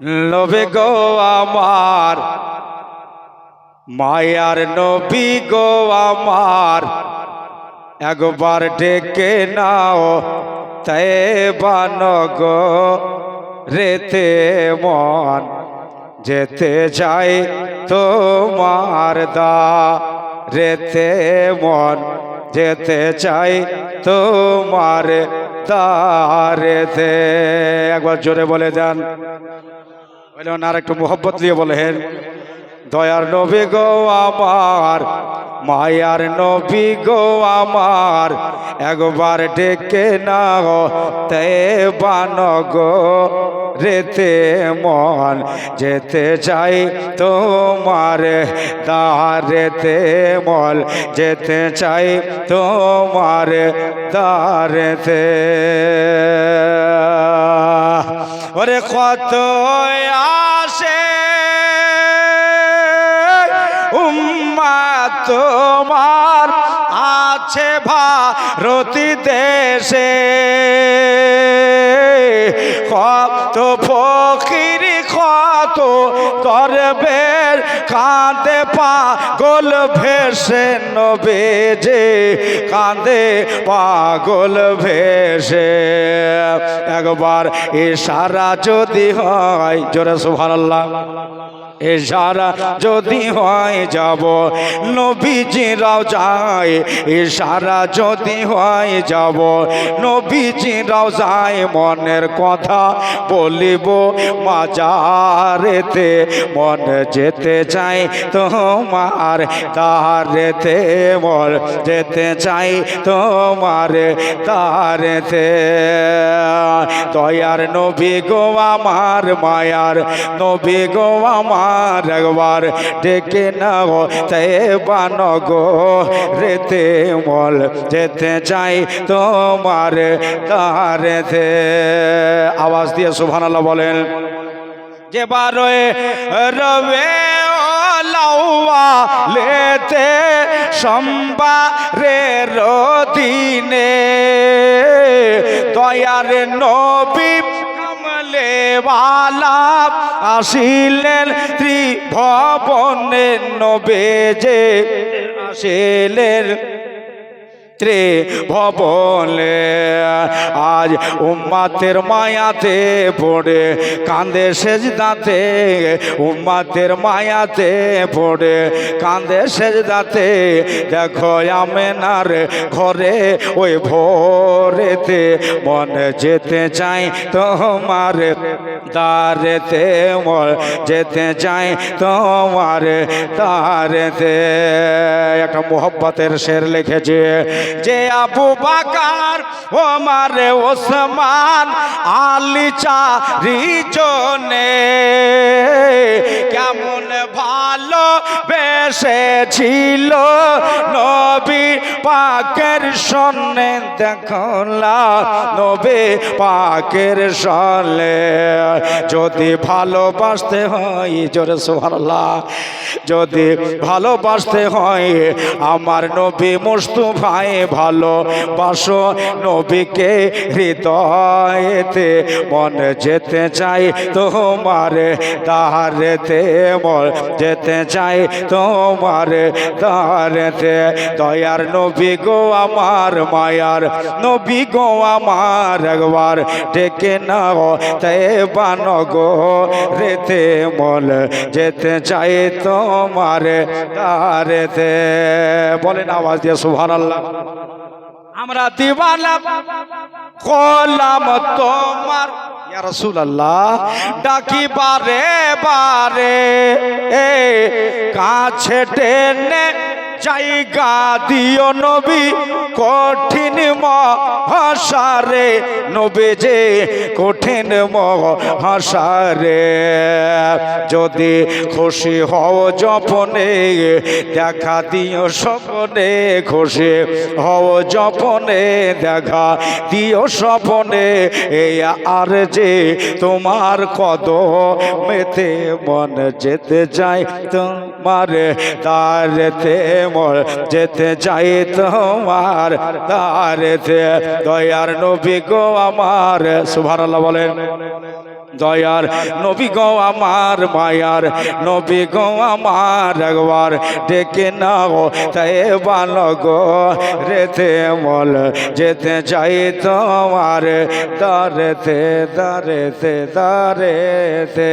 নবে গো আমার, মায়ার নবী গো আমার, একবার ডেকে নাও তাই বান গো রেতে মন, যেতে যাই তোমার দা, রেতে মন, যেতে চাই তোমার দারেতে একবার জোরে বলে যান। বললেন আর একটু মোহব্বত দিয়ে বলেন, দয়ার নবী গো আমার মায়ার নবী গো আমার, একবার ডেকে নাও তে বান গো রেতে মন যেতে চাই তোমার দারেতে মল যেতে চাই তোমার দারেতে ওরে কত আসে তোমার আছে ভারতি দেশে। কত ফকির কাঁদে পাগল ভেসে নবে যে কাঁদে পাগল ভেসে। একবার ইশারা যদি হয়, জোরে সুবহানাল্লাহ। এসারা যদি হয়, যাব। নবীজিরাও যায়। এসারা যদি হয়, যাব। নবীজিরাও যায়। মনের কথা বলিব মাজারেতে। মন যেতে চাই তোমার তারেতে মন যেতে চাই তোমার তারেতে দয়ার নবী গো আমার মায়ার, নবী গো আমার একবার ডেকে নাও তে বান গো রেতে মল যেতে চাই তোমার তারেতে আওয়াজ দিয়ে সুবহানাল্লাহ বলেন, যে বারোয় রবে সম্বারে রদিনে দয়ার নবী কমলে বালা আসিলেন ত্রিভবনে নবেজে আসিলেন। ত্রে ভবলে আজ উম্মাতের মায়াতে পড়ে কান্দে সেজদাতে, উম্মাতের মায়াতে পড়ে কান্দে সেজদাতে। দেখো আমেনার ঘরে ওই ভোরেতে মনে যেতে চাই তোমার। দারেতে মর যেতে চাই তোমার তারেতে একটা মোহব্বতের শের লিখেছে যে, আবু বাকার ওমার ওসমান আলি চারি চনে কেমন ভালো বেসেছিল নবী পাকের সন্নে। দেখলা নবী পাকের সলে যদি ভালোবাসতে হয়, জোরে সুবহানাল্লাহ, যদি ভালোবাসতে হয়, আমার নবী মুস্তু ভাই ভালো বাসো নবীকে হৃদয়েতে, মন যেতে চাই তোমার, তাহারেতে মন যেতে চাই তোমার তাহারেতে দয়ার নবী গো আমার মায়ার, নবী গো আমার একবার ডেকে নাও। তে বান গো, রেতে মল যেতে চাই তোমার তারেতে বলেন আওয়াজ দিয়ে সুভান আল্লাহ আমরা দিবানা কলাম তোমার ইয়া আল্লাহ ডাকি বারে বারে কাছে টেনে জায়গা দিও নবী, কঠিন মহাসারে। নবী যে কঠিন মহাসারে। যদি খুশি হও জপনে দেখা দিও স্বপনে। খুশি হও জপনে দেখা দিও স্বপনে। এই আর যে তোমার কদ মেতে মন যেতে চাই, তোমার তারেতে মন যেতে চাই তোমার তারেতে দয়ার নবী গো আমার। সুবহানাল্লাহ বলেন, দয়ার নবী গো আমার, মায়ার নবী গো আমার। একবার ডেকে নাও তাই ভালো গো রেতে মল, যেতে চাই তোমার দারেতে দারেতে দারেতে